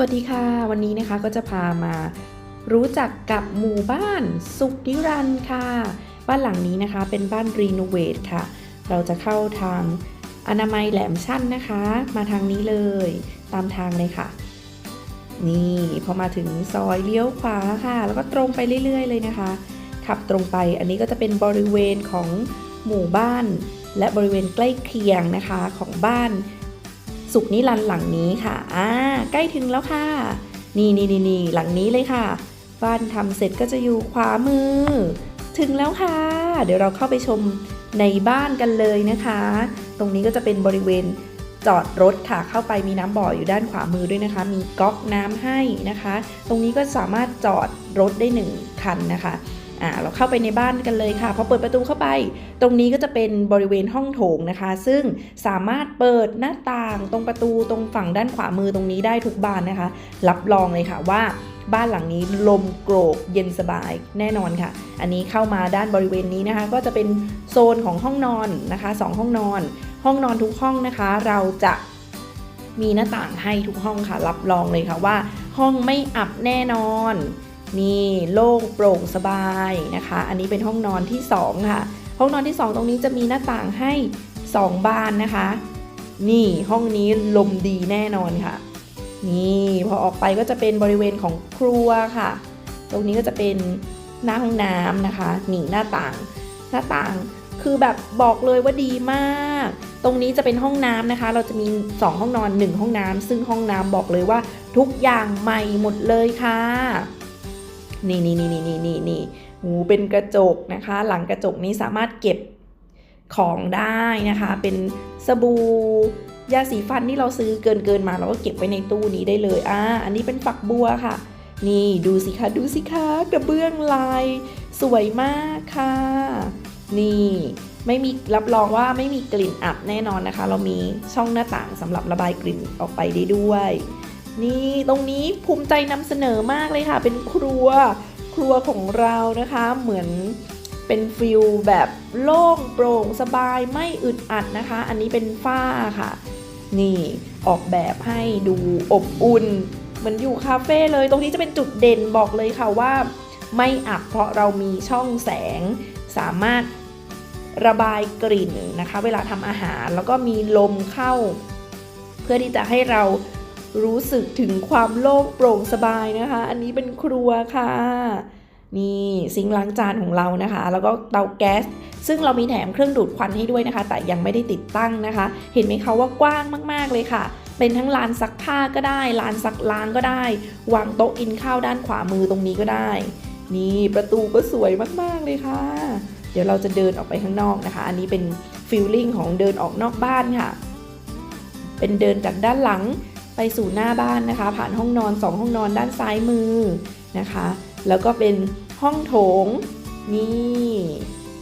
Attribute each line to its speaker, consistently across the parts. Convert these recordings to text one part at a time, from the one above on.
Speaker 1: สวัสดีค่ะ วันนี้นะคะก็จะพามารู้จักกับหมู่บ้านสุขนิรันดร์ค่ะ บ้านหลังนี้นะคะเป็นบ้านรีโนเวทค่ะ เราจะเข้าทางอนามัยแหลมชั่นนะคะ มาทางนี้เลยตามทางเลยค่ะ นี่พอมาถึงซอยเลี้ยวขวาค่ะ แล้วก็ตรงไปเรื่อย ๆ เลยนะคะ ขับตรงไปอันนี้ก็จะเป็นบริเวณของหมู่บ้าน และบริเวณใกล้เคียงนะคะของบ้าน สุขนิรันดร์หลังนี้ค่ะ อ่า ใกล้ถึงแล้วค่ะ นี่นี่นี่นี่หลังนี้เลยค่ะ บ้านทำเสร็จก็จะอยู่ขวามือ ถึงแล้วค่ะ เดี๋ยวเราเข้าไปชมในบ้านกันเลยนะคะ ตรงนี้ก็จะเป็นบริเวณจอดรถค่ะ เข้าไปมีน้ำบ่ออยู่ด้านขวามือด้วยนะคะ มีก๊อกน้ำให้นะคะ ตรงนี้ก็สามารถจอดรถได้หนึ่งคันนะคะ อ่าเราเข้าไปในบ้านกันเลยค่ะพอเปิดประตูเข้าไป ตรงนี้ก็จะเป็นบริเวณห้องโถงนะคะ ซึ่งสามารถเปิดหน้าต่างตรงประตูตรงฝั่งด้านขวามือตรงนี้ได้ทุกบานนะคะ รับรองเลยค่ะว่าบ้านหลังนี้ลมโกรกเย็นสบายแน่นอนค่ะ อันนี้เข้ามาด้านบริเวณนี้นะคะ ก็จะเป็นโซนของห้องนอนนะคะสองห้องนอน ห้องนอนทุกห้องนะคะ เราจะมีหน้าต่างให้ทุกห้องค่ะ รับรองเลยค่ะว่า ห้องไม่อับแน่นอน นี่โล่งโปร่งสบายนะคะ อันนี้เป็นห้องนอนที่ 2 ค่ะ ห้องนอนที่ 2 ตรงนี้จะมีหน้าต่างให้ 2 บานนะคะ นี่ห้องนี้ลมดีแน่นอนค่ะ นี่พอออกไปก็จะเป็นบริเวณของครัวค่ะ ตรงนี้ก็จะเป็นหน้าห้องน้ำนะคะนี่หน้าต่าง หน้าต่างคือแบบบอกเลยว่าดีมาก ตรงนี้จะเป็นห้องน้ำนะคะ เราจะมี 2 ห้องนอน 1 ห้องน้ำซึ่งห้องน้ำบอกเลยว่าทุกอย่างใหม่หมดเลยค่ะ นี่นี่นี่นี่นี่นี่นี่หูเป็นกระจกนะคะ หลังกระจกนี้สามารถเก็บของได้นะคะ เป็นสบู่ยาสีฟันที่เราซื้อเกินเกินมาเราก็เก็บไว้ในตู้นี้ได้เลยอ่าอันนี้เป็นฝักบัวค่ะ นี่ดูสิคะดูสิคะกระเบื้องลาย สวยมากค่ะ นี่ไม่มีรับรองว่าไม่มีกลิ่นอับแน่นอนนะคะ เรามีช่องหน้าต่างสำหรับระบายกลิ่นออกไปได้ด้วย นี่ตรงนี้ภูมิใจนำเสนอมากเลยค่ะ เป็นครัวครัวของเรานะคะเหมือนเป็นฟิลแบบโล่งโปร่งสบายไม่อึดอัดนะคะ อันนี้เป็นฝ้าค่ะ นี่ออกแบบให้ดูอบอุ่นเหมือนอยู่คาเฟ่เลย ตรงนี้จะเป็นจุดเด่นบอกเลยค่ะว่า ไม่อับเพราะเรามีช่องแสง สามารถระบายกลิ่นนะคะ เวลาทำอาหารแล้วก็มีลมเข้า เพื่อที่จะให้เรา รู้สึกถึงความโล่งโปร่งสบายนะคะ อันนี้เป็นครัวค่ะ นี่ซิงล้างจานของเรานะคะ แล้วก็เตาแก๊ส ซึ่งเรามีแถมเครื่องดูดควันให้ด้วยนะคะ แต่ยังไม่ได้ติดตั้งนะคะ เห็นไหมคะว่ากว้างมาก ๆ เลยค่ะเป็นทั้งลานซักผ้าก็ได้ลานซักล้างก็ได้ วางโต๊ะกินข้าวด้านขวามือตรงนี้ก็ได้ นี่ประตูก็สวยมากๆเลยค่ะ เดี๋ยวเราจะเดินออกไปข้างนอกนะคะ อันนี้เป็นฟิลลิ่งของเดินออกนอกบ้านค่ะ เป็นเดินจากด้านหลัง ไปสู่หน้าบ้านนะคะ ผ่านห้องนอน 2 ห้องนอนด้านซ้ายมือนะคะ แล้วก็เป็นห้องโถงนี่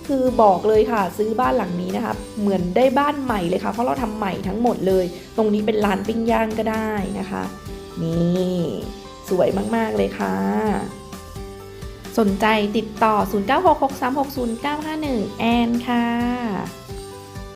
Speaker 1: คือบอกเลยค่ะ ซื้อบ้านหลังนี้นะคะ เหมือนได้บ้านใหม่เลยค่ะ เพราะเราทำใหม่ทั้งหมดเลย ตรงนี้เป็นลานปิ้งย่างก็ได้นะคะ นี่สวยมากๆเลยค่ะ สนใจติดต่อ 0966360951 แอนค่ะ